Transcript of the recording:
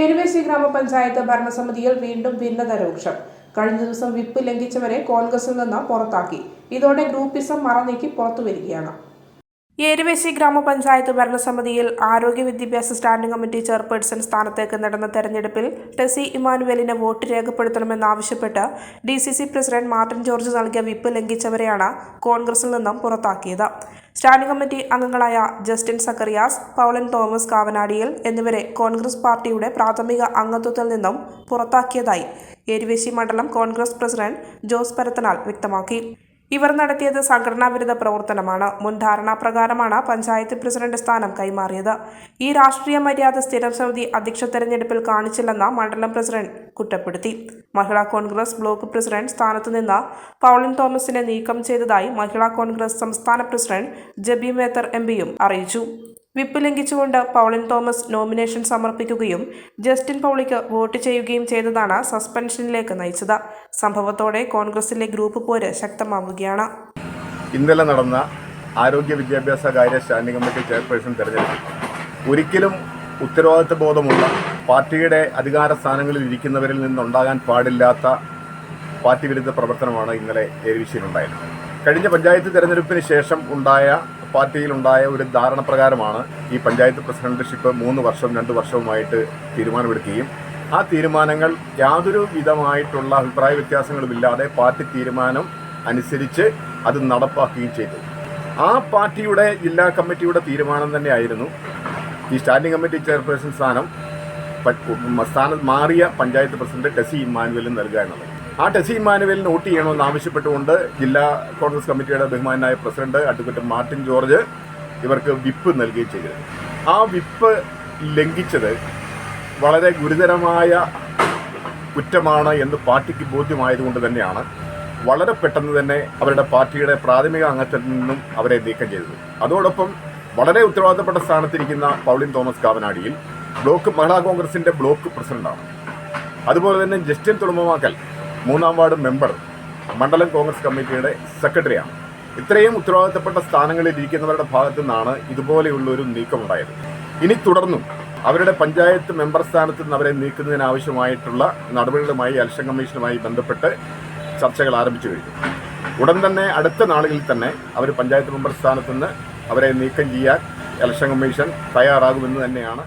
ഏഴുവേശി ഗ്രാമപഞ്ചായത്ത് ഭരണസമിതിയിൽ വീണ്ടും ഭിന്നത രൂക്ഷം. കഴിഞ്ഞ ദിവസം വിപ്പ് ലംഘിച്ചവരെ കോൺഗ്രസിൽ നിന്ന് പുറത്താക്കി. ഇതോടെ ഗ്രൂപ്പിസം മറനീക്കി പുറത്തുവരികയാണ്. ഏരുവേശി ഗ്രാമപഞ്ചായത്ത് ഭരണസമിതിയിൽ ആരോഗ്യ വിദ്യാഭ്യാസ സ്റ്റാൻഡിംഗ് കമ്മിറ്റി ചെയർപേഴ്സൺ സ്ഥാനത്തേക്ക് നടന്ന തെരഞ്ഞെടുപ്പിൽ ടെസി ഇമാനുവലിന് vote രേഖപ്പെടുത്തണമെന്നാവശ്യപ്പെട്ട് D C C president Martin George നൽകിയ വിപ്പ് ലംഘിച്ചവരെയാണ് കോൺഗ്രസിൽ നിന്നും പുറത്താക്കിയത്. സ്റ്റാൻഡിംഗ് കമ്മിറ്റി അംഗങ്ങളായ ജസ്റ്റിൻ സക്കറിയാസ് പൗളൻ തോമസ് കാവനാടിയിൽ എന്നിവരെ കോൺഗ്രസ് പാർട്ടിയുടെ പ്രാഥമിക അംഗത്വത്തിൽ നിന്നും പുറത്താക്കിയതായി ഏരുവേശി മണ്ഡലം കോൺഗ്രസ് പ്രസിഡന്റ് ജോസ് പരത്തനാൽ വ്യക്തമാക്കി. ഇവർ നടത്തിയത് സംഘടനാ വിരുദ്ധ പ്രവർത്തനമാണ്. മുൻ ധാരണാപ്രകാരമാണ് പഞ്ചായത്ത് പ്രസിഡന്റ് സ്ഥാനം കൈമാറിയത്. ഈ രാഷ്ട്രീയ മര്യാദ സ്ഥിരം സമിതി അധ്യക്ഷ തെരഞ്ഞെടുപ്പിൽ കാണിച്ചില്ലെന്ന് മണ്ഡലം പ്രസിഡന്റ് കുറ്റപ്പെടുത്തി. മഹിളാ കോൺഗ്രസ് ബ്ലോക്ക് പ്രസിഡന്റ് സ്ഥാനത്ത് നിന്ന് പൗളിൻ തോമസിനെ നീക്കം ചെയ്തതായി മഹിളാ കോൺഗ്രസ് സംസ്ഥാന പ്രസിഡന്റ് ജബി മേത്തർ എം പിയും അറിയിച്ചു. വിപ്പ് ലംഘിച്ചുകൊണ്ട് പൗളിൻ തോമസ് നോമിനേഷൻ സമർപ്പിക്കുകയും ജസ്റ്റിൻ പൗളിക്ക് വോട്ട് ചെയ്യുകയും ചെയ്തതാണ് സസ്പെൻഷനിലേക്ക് നയിച്ചത്. സംഭവത്തോടെ കോൺഗ്രസിലെ ഗ്രൂപ്പ് പോര് ശക്തമാവുകയാണ്. ഇന്നലെ നടന്ന ആരോഗ്യ വിദ്യാഭ്യാസ കാര്യ സ്റ്റാൻഡിംഗ് കമ്മിറ്റി ചെയർപേഴ്സൺ തെരഞ്ഞെടുപ്പ് ഒരിക്കലും ഉത്തരവാദിത്വ ബോധമുള്ള പാർട്ടിയുടെ അധികാര സ്ഥാനങ്ങളിൽ ഇരിക്കുന്നവരിൽ നിന്നുണ്ടാകാൻ പാടില്ലാത്ത പാർട്ടി വിരുദ്ധ പ്രവർത്തനമാണ് ഇന്നലെ ഏരുവിശിയിലുണ്ടായത് കഴിഞ്ഞ പഞ്ചായത്ത് തെരഞ്ഞെടുപ്പിന് ശേഷം ഉണ്ടായ പാർട്ടിയിലുണ്ടായ ഒരു ധാരണ പ്രകാരമാണ് ഈ പഞ്ചായത്ത് പ്രസിഡന്റ്ഷിപ്പ് മൂന്ന് വർഷം രണ്ട് വർഷവുമായിട്ട് തീരുമാനമെടുക്കുകയും ആ തീരുമാനങ്ങൾ യാതൊരു വിധമായിട്ടുള്ള അഭിപ്രായ വ്യത്യാസങ്ങളുമില്ലാതെ പാർട്ടി തീരുമാനം അനുസരിച്ച് അത് നടപ്പാക്കുകയും ചെയ്തു. ആ പാർട്ടിയുടെ ജില്ലാ കമ്മിറ്റിയുടെ തീരുമാനം തന്നെയായിരുന്നു ഈ സ്റ്റാൻഡിംഗ് കമ്മിറ്റി ചെയർപേഴ്സൺ സ്ഥാനം സ്ഥാനം മാറിയ പഞ്ചായത്ത് പ്രസിഡന്റ് ടെസി ഇമ്മാനുവലിന് നൽകുക എന്നുള്ളത്. ആ ടെസി ഇമ്മാനുവലിന് വോട്ട് ചെയ്യണമെന്ന് ആവശ്യപ്പെട്ടുകൊണ്ട് ജില്ലാ കോൺഗ്രസ് കമ്മിറ്റിയുടെ ബഹുമാനായ പ്രസിഡന്റ് അഡ്വക്കേറ്റ് മാർട്ടിൻ ജോർജ് ഇവർക്ക് വിപ്പ് നൽകുകയും ചെയ്തിരുന്നു ആ വിപ്പ് ലംഘിച്ചത് വളരെ ഗുരുതരമായ കുറ്റമാണ് എന്ന് പാർട്ടിക്ക് ബോധ്യമായതുകൊണ്ട് തന്നെയാണ് വളരെ പെട്ടെന്ന് തന്നെ അവരുടെ പാർട്ടിയുടെ പ്രാഥമിക അംഗത്തിൽ നിന്നും അവരെ നീക്കം ചെയ്തത്. അതോടൊപ്പം വളരെ ഉത്തരവാദിത്തപ്പെട്ട സ്ഥാനത്തിരിക്കുന്ന പൗളിൻ തോമസ് കാവനാടിയിൽ ബ്ലോക്ക് മഹിളാ കോൺഗ്രസിന്റെ ബ്ലോക്ക് പ്രസിഡന്റാണ്. അതുപോലെ തന്നെ ജസ്റ്റിൻ തുളുമ്പമാക്കൽ മൂന്നാം വാർഡ് മെമ്പർ മണ്ഡലം കോൺഗ്രസ് കമ്മിറ്റിയുടെ സെക്രട്ടറിയാണ്. ഇത്രയും ഉത്തരവാദിത്തപ്പെട്ട സ്ഥാനങ്ങളിൽ ഇരിക്കുന്നവരുടെ ഭാഗത്തു നിന്നാണ് ഇതുപോലെയുള്ള ഒരു നീക്കമുണ്ടായത്. ഇനി തുടർന്നും അവരുടെ പഞ്ചായത്ത് മെമ്പർ സ്ഥാനത്ത് നിന്ന് അവരെ നീക്കുന്നതിനാവശ്യമായിട്ടുള്ള നടപടികളുമായി ഇലക്ഷൻ കമ്മീഷനുമായി ബന്ധപ്പെട്ട് ചർച്ചകൾ ആരംഭിച്ചു കഴിഞ്ഞു. ഉടൻ തന്നെ അടുത്ത നാളുകളിൽ തന്നെ അവർ പഞ്ചായത്ത് മെമ്പർ സ്ഥാനത്ത് നിന്ന് അവരെ നീക്കം ചെയ്യാൻ ഇലക്ഷൻ കമ്മീഷൻ തയ്യാറാകുമെന്ന് തന്നെയാണ്